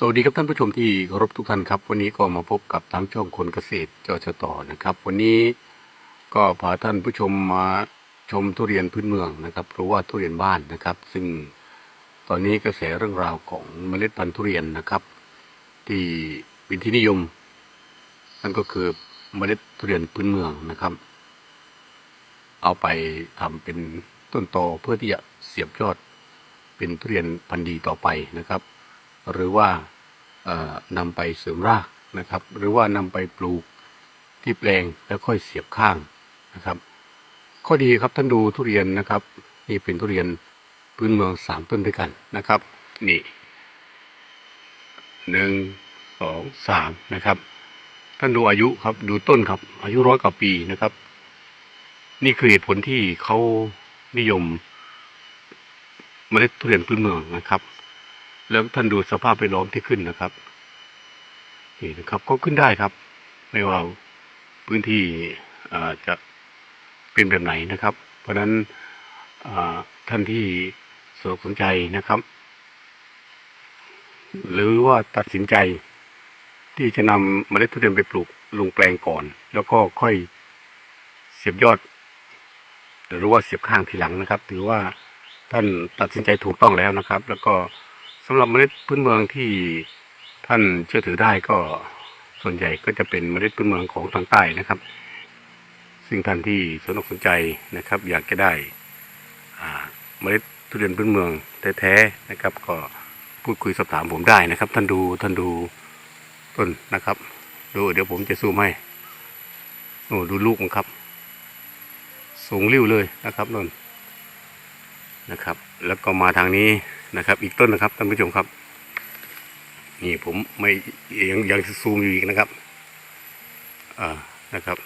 สวัสดีครับท่านผู้ชมที่เคารพทุกท่านครับ วันนี้ก็มาพบกับทางช่องคนเกษตรจชต่อนะครับ วันนี้ก็พาท่านผู้ชมมาชมทุเรียนพื้นเมืองนะครับหรือว่าทุเรียนบ้านนะครับ ซึ่งตอนนี้กระแสเรื่องราวของเมล็ดพันธุ์ทุเรียนนะครับ ที่เป็นที่นิยม นั่นก็คือเมล็ดทุเรียนพื้นเมืองนะครับ เอาไปทำเป็นต้นตอเพื่อที่จะเสียบยอดเป็นทุเรียนพันธุ์ดีต่อไปนะครับ หรือว่านำไปเสริมรากนะครับ หรือว่านำไปปลูกที่แปลงแล้วค่อยเสียบข้างนะครับ ข้อดีครับท่านดูทุเรียนนะครับ นี่เป็นทุเรียนพื้นเมืองสามต้นด้วยกันนะครับ นี่หนึ่งสองสามนะครับ ท่านดูอายุครับดูต้นครับ อายุร้อยกว่าปีนะครับ นี่คือเหตุผลที่เขานิยมเมล็ดทุเรียนพื้นเมืองนะครับ แล้วท่านดูสภาพแวดล้อมที่ขึ้นนะครับนี่นะครับก็ขึ้นได้ครับ ไม่ว่าพื้นที่จะเป็นแบบไหนนะครับ เพราะฉะนั้นท่านที่สนใจนะครับ หรือว่าตัดสินใจที่จะนำเมล็ดทุเรียนไปปลูกลงแปลงก่อน แล้วก็ค่อยเสียบยอด หรือว่าเสียบข้างทีหลังนะครับ ถือว่าท่านตัดสินใจถูกต้องแล้วนะครับ แล้วก็ สำหรับเมล็ดพื้นเมืองที่ท่านเชื่อถือได้ก็ส่วนใหญ่ก็จะเป็นเมล็ดพื้นเมืองของทางใต้นะครับ ซึ่งท่านที่สนอกสนใจนะครับ อยากจะได้อ่าเมล็ดทุเรียนพื้นเมืองแท้ๆนะครับ ก็พูดคุยสอบถามผมได้นะครับ ท่านดูท่านดูต้นนะครับ ดูเดี๋ยวผมจะซูมให้โอ้ดูลูกมันครับ สูงริ้วเลยนะครับนนนะครับ แล้วก็มาทางนี้ นะครับ อีกต้นนะครับท่านผู้ชมครับ นี่ผมไม่ยังยังซูมอยู่อีกนะครับ อ่านะครับ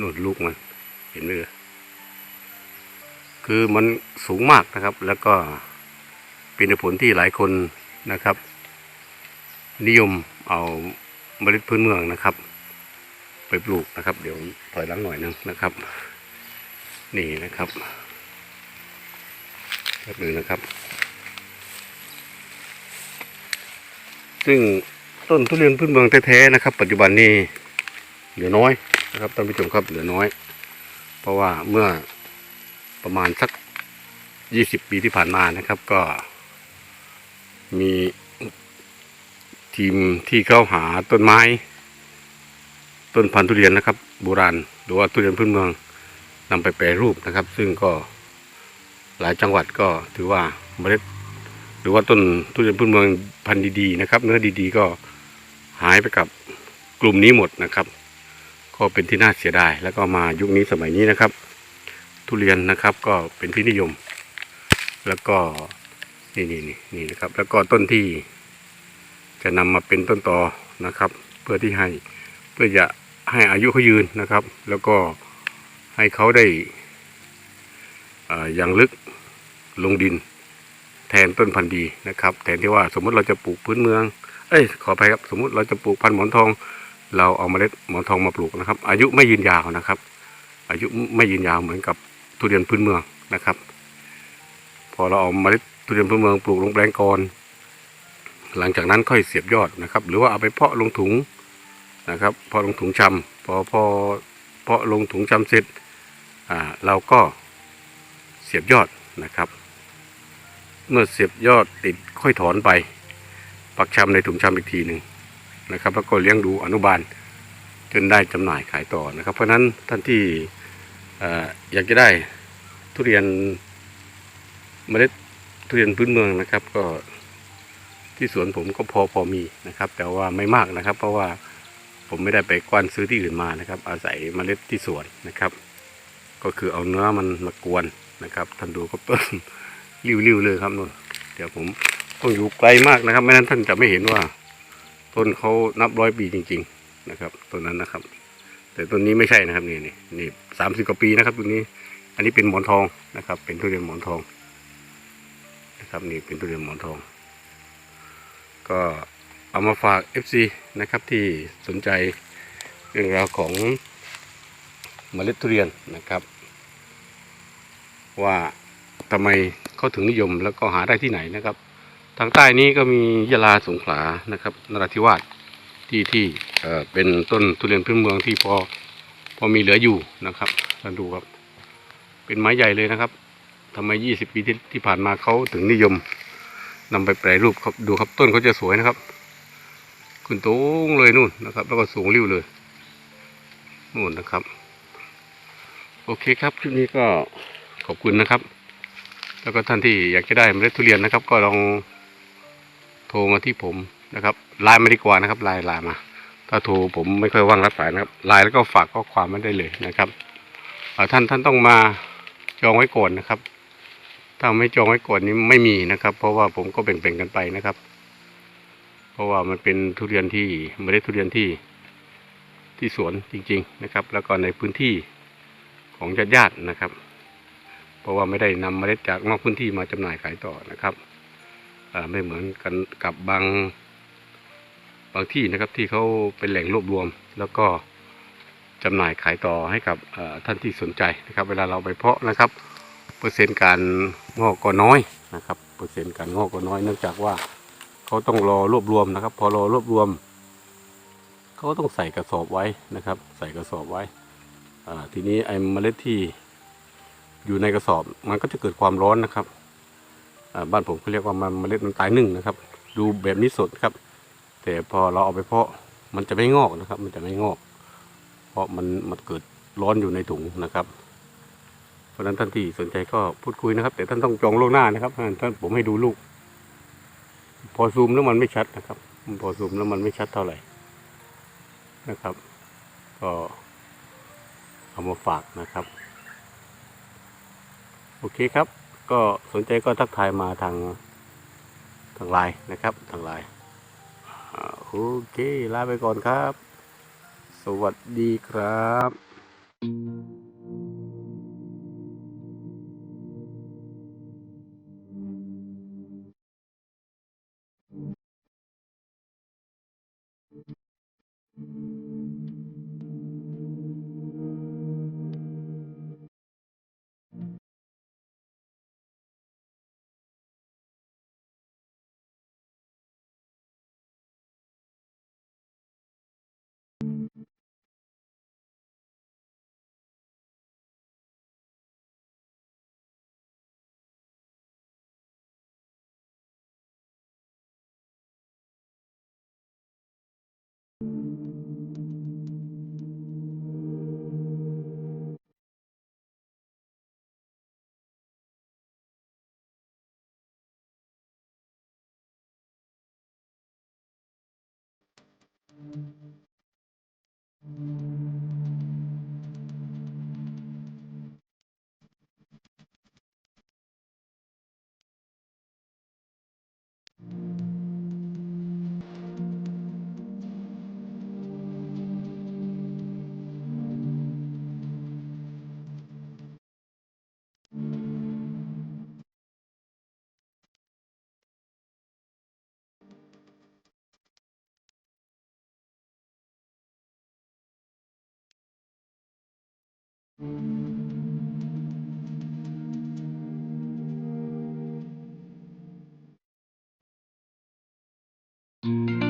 นู่นลูกมันเห็นไหมเอ่ยคือมันสูงมากนะครับ แล้วก็เป็นผลที่หลายคนนะครับ นิยมเอาเมล็ดพื้นเมืองนะครับ ไปปลูกนะครับ เดี๋ยวถอยหลังหน่อยนึงนะครับ นี่นะครับ แบบนึงนะครับ ซึ่งต้นทุเรียนพื้นเมืองแท้ๆนะครับ ปัจจุบันนี้เหลือน้อยนะครับท่านผู้ชมครับเหลือน้อย เพราะว่าเมื่อประมาณสักยี่สิบปีที่ผ่านมานะครับ ก็ มีทีมที่เข้าหาต้นไม้ ต้นพันธุ์ทุเรียนนะครับ โบราณหรือว่าทุเรียนพื้นเมืองนำไปแปรรูปนะครับ ซึ่งก็ หลายจังหวัดก็ถือว่าเมล็ด หรือว่าต้นทุเรียนพื้นเมืองพันธุ์ดีๆนะครับ เนื้อดีๆก็หายไปกับกลุ่มนี้หมดนะครับ ก็เป็นที่น่าเสียดาย แล้วก็มายุคนี้สมัยนี้นะครับ ทุเรียนนะครับก็เป็นที่นิยม แล้วก็นี่นี่นี่นี่นะครับ แล้วก็ต้นที่จะนำมาเป็นต้นตอนะครับ เพื่อที่ให้เพื่อจะให้อายุเขายืนนะครับ แล้วก็ให้เขาได้ อย่างลึกลงดิน แทนต้นพันธุ์ดีนะครับ แทนที่ว่าสมมติเราจะปลูกพื้นเมือง เอ้ยขออภัยครับสมมติเราจะปลูกพันธุ์หมอนทอง เราเอาเมล็ดหมอนทองมาปลูกนะครับ อายุไม่ยืนยาวนะครับ อายุไม่ยืนยาวเหมือนกับทุเรียนพื้นเมืองนะครับ พอเราเอาเมล็ดทุเรียนพื้นเมืองปลูกลงแปลงก่อนหลังจากนั้นค่อยเสียบยอดนะครับ หรือว่าเอาไปเพาะลงถุงนะครับพอลงถุงชำพอพอเพาะลงถุงชำเสร็จอ่าเราก็ สียบยอดนะครับ เมื่อเสียบยอดติดค่อยถอนไป ปักชำในถุงชำอีกทีหนึ่งนะครับ แล้วก็เลี้ยงดูอนุบาลจนได้จำหน่ายขายต่อนะครับ เพราะฉะนั้นท่านที่อ่อยากจะได้ทุเรียนเมล็ดทุเรียนพื้นเมืองนะครับ ก็ที่สวนผมก็พอพอมีนะครับ แต่ว่าไม่มากนะครับ เพราะว่าผมไม่ได้ไปกว้านซื้อที่อื่นมานะครับ อาศัยเมล็ดที่สวนนะครับ ก็คือเอาเนื้อมันมากวนนะครับท่านดูก็ต้นริ้วๆเลยครับนู่นเดี๋ยวผมต้องอยู่ไกลมากนะครับไม่นั้นท่านจะไม่เห็นว่า ต้นเขานับร้อยปีจริง ๆนะครับต้นนั้นนะครับ แต่ต้นนี้ไม่ใช่นะครับนี่นี่นี่สามสิบกว่าปีนะครับต้นนี้ อันนี้เป็นหมอนทองนะครับ เป็นทุเรียนหมอนทองนะครับนี่เป็นทุเรียนหมอนทอง ก็เอามาฝาก FC นะครับที่สนใจเรื่องราวของ เมล็ดทุเรียนนะครับ ว่าทำไมเขาถึงนิยมแล้วก็หาได้ที่ไหนนะครับ ทางใต้นี้ก็มียะลาสงขลานะครับนราธิวาสที่ที่เอ่อเป็นต้นทุเรียนพื้นเมืองที่พอพอมีเหลืออยู่นะครับท่านดูครับ เป็นไม้ใหญ่เลยนะครับทำไม20ปีที่ที่ผ่านมาเขาถึงนิยมนำไปแปรรูปครับดูครับต้นเขาจะสวยนะครับขึ้นตรงเลยนู่นนะครับ แล้วก็สูงริ้วเลยนู่นนะครับ โอเคครับคลิปนี้ก็ขอบคุณนะครับ แล้วก็ท่านที่อยากจะได้เมล็ดทุเรียนนะครับ ก็ลองโทรมาที่ผมนะครับไลน์มาดีกว่านะครับไลน์ไลน์มา ถ้าโทรผมไม่ค่อยว่างรับสายนะครับไลน์แล้วก็ฝากข้อความมาได้เลยนะครับท่านท่านต้องมาจองไว้ก่อนนะครับ ถ้าไม่จองไว้ก่อนนี้ไม่มีนะครับ เพราะว่าผมก็แบ่งๆกันไปนะครับ เพราะว่ามันเป็นทุเรียนที่เมล็ดทุเรียนที่ที่สวนจริง ๆนะครับ แล้วก็ในพื้นที่ ของญาติๆนะครับ เพราะว่าไม่ได้นำเมล็ดจากนอกพื้นที่มาจำหน่ายขายต่อนะครับไม่เหมือนกันกับบางบางที่นะครับที่เขาเป็นแหล่งรวบรวม แล้วก็จำหน่ายขายต่อให้กับท่านที่สนใจนะครับ เวลาเราไปเพาะนะครับ เปอร์เซ็นต์การงอกก็น้อยนะครับ เปอร์เซ็นต์การงอกก็น้อยเนื่องจากว่าเขาต้องรอรวบรวมนะครับ พอรอรวบรวมเขาก็ต้องใส่กระสอบไว้นะครับ ใส่กระสอบไว้ ทีนี้ไอ้เมล็ดที่อยู่ในกระสอบมันก็จะเกิดความร้อนนะครับบ้านผมเขาเรียกว่ามันเมล็ดมันตายหนึ่งนะครับ ดูแบบนี้สดครับ แต่พอเราเอาไปเพาะมันจะไม่งอกนะครับ มันจะไม่งอก เพราะมันมันเกิดร้อนอยู่ในถุงนะครับ เพราะนั้นท่านที่สนใจก็พูดคุยนะครับ แต่ท่านต้องจองล่วงหน้านะครับท่านผมให้ดูลูก พอซูมแล้วมันไม่ชัดนะครับ พอซูมแล้วมันไม่ชัดเท่าไหร่นะครับ ก็ เอามาฝากนะครับ โอเคครับ ก็สนใจก็ทักทายมาทางทางไลน์นะครับทางไลน์โอเคลาไปก่อนครับ สวัสดีครับ thank mm -hmm. you